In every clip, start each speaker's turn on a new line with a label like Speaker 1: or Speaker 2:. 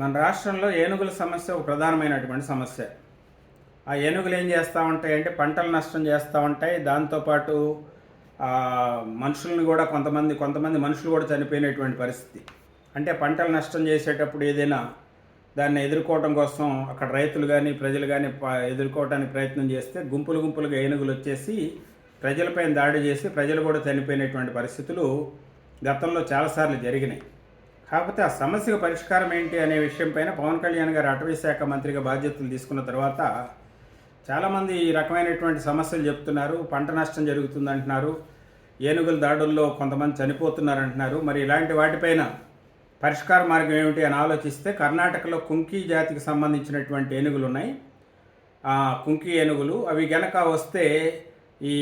Speaker 1: మన రాష్ట్రంలో ఏనుగుల సమస్య ఒక ప్రధానమైనటువంటి సమస్య. ఆ ఏనుగులు ఏం చేస్తూ ఉంటాయి అంటే పంటలు నష్టం చేస్తూ ఉంటాయి. దాంతోపాటు మనుషులను మనుషుల్ని కూడా కొంతమంది కొంతమంది మనుషులు కూడా చనిపోయినటువంటి పరిస్థితి. అంటే పంటలు నష్టం చేసేటప్పుడు ఏదైనా దాన్ని ఎదుర్కోవడం కోసం అక్కడ రైతులు కానీ ప్రజలు కానీ ఎదుర్కోవడానికి ప్రయత్నం చేస్తే గుంపులు గుంపులుగా ఏనుగులు వచ్చేసి ప్రజలపైన దాడి చేసి ప్రజలు కూడా చనిపోయినటువంటి పరిస్థితులు గతంలో చాలాసార్లు జరిగినాయి. కాకపోతే ఆ సమస్యకు పరిష్కారం ఏంటి అనే విషయంపైన పవన్ కళ్యాణ్ గారు అటవీ శాఖ మంత్రిగా బాధ్యతలు తీసుకున్న తర్వాత చాలామంది ఈ రకమైనటువంటి సమస్యలు చెప్తున్నారు. పంట నష్టం జరుగుతుంది అంటున్నారు ఏనుగుల దాడుల్లో కొంతమంది చనిపోతున్నారు అంటున్నారు మరి ఇలాంటి వాటిపైన పరిష్కార మార్గం ఏమిటి అని ఆలోచిస్తే కర్ణాటకలో కుంకి జాతికి సంబంధించినటువంటి ఏనుగులు ఉన్నాయి. కుంకి ఏనుగులు అవి గనక వస్తే ఈ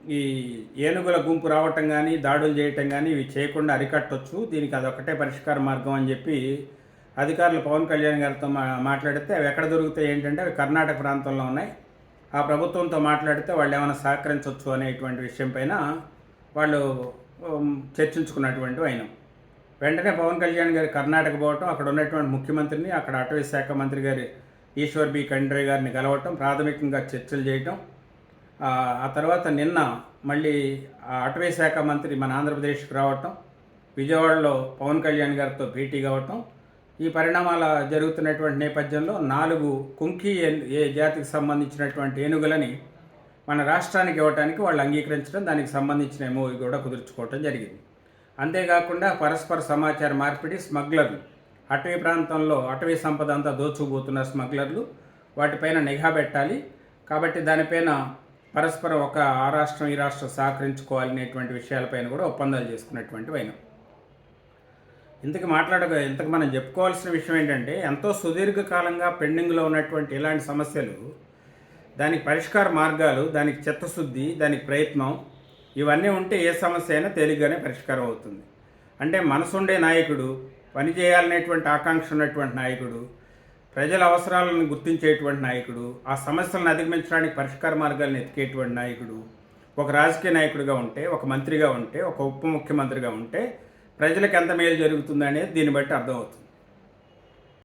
Speaker 1: ఈ ఏనుగుల గుంపు రావటం కానీ దాడులు చేయటం కానీ ఇవి చేయకుండా అరికట్టొచ్చు. దీనికి అదొకటే పరిష్కార మార్గం అని చెప్పి అధికారులు పవన్ కళ్యాణ్ గారితో మా మాట్లాడితే అవి ఎక్కడ దొరుకుతాయి ఏంటంటే అవి కర్ణాటక ప్రాంతంలో ఉన్నాయి. ఆ ప్రభుత్వంతో మాట్లాడితే వాళ్ళు ఏమైనా సహకరించవచ్చు అనేటువంటి విషయం పైన వాళ్ళు చర్చించుకున్నటువంటి అయినాం. వెంటనే పవన్ కళ్యాణ్ గారి కర్ణాటక పోవటం అక్కడ ఉన్నటువంటి ముఖ్యమంత్రిని అక్కడ అటవీ శాఖ మంత్రి గారి ఈశ్వర్ బి ఖండ్రే గారిని కలవటం ప్రాథమికంగా చర్చలు చేయటం ఆ తర్వాత నిన్న మళ్ళీ అటవీ శాఖ మంత్రి మన ఆంధ్రప్రదేశ్కి రావటం విజయవాడలో పవన్ కళ్యాణ్ గారితో భేటీ కావటం ఈ పరిణామాల జరుగుతున్నటువంటి నేపథ్యంలో నాలుగు కుంకి ఏ- జాతికి సంబంధించినటువంటి ఏనుగులని మన రాష్ట్రానికి ఇవ్వడానికి వాళ్ళు అంగీకరించడం దానికి సంబంధించిన మూవీ కూడా కుదుర్చుకోవటం జరిగింది. అంతేకాకుండా పరస్పర సమాచార మార్పిడి స్మగ్లర్లు. అటవీ ప్రాంతంలో అటవీ సంపద అంతా దోచుకుపోతున్న స్మగ్లర్లు వాటిపైన నిఘా పెట్టాలి. కాబట్టి దానిపైన పరస్పరం ఒక ఆ రాష్ట్రం ఈ రాష్ట్రం సహకరించుకోవాలనేటువంటి విషయాలపైన కూడా ఒప్పందాలు చేసుకున్నటువంటి అయినాం ఇంతకు మాట్లాడక ఇంతకు మనం చెప్పుకోవాల్సిన విషయం ఏంటంటే ఎంతో సుదీర్ఘకాలంగా పెండింగ్లో ఉన్నటువంటి ఇలాంటి సమస్యలు దానికి పరిష్కార మార్గాలు దానికి చిత్తశుద్ధి దానికి ప్రయత్నం ఇవన్నీ ఉంటే ఏ సమస్య అయినా తేలిగ్గానే పరిష్కారం అవుతుంది. అంటే మనసుండే నాయకుడు పని చేయాలనేటువంటి ఆకాంక్ష ఉన్నటువంటి నాయకుడు ప్రజల అవసరాలను గుర్తించేటువంటి నాయకుడు ఆ సమస్యలను అధిగమించడానికి పరిష్కార మార్గాలను ఎతికేటువంటి నాయకుడు ఒక రాజకీయ నాయకుడిగా ఉంటే ఒక మంత్రిగా ఉంటే ఒక ఉప ముఖ్యమంత్రిగా ఉంటే ప్రజలకు ఎంత మేలు జరుగుతుందనేది దీన్ని బట్టి అర్థమవుతుంది.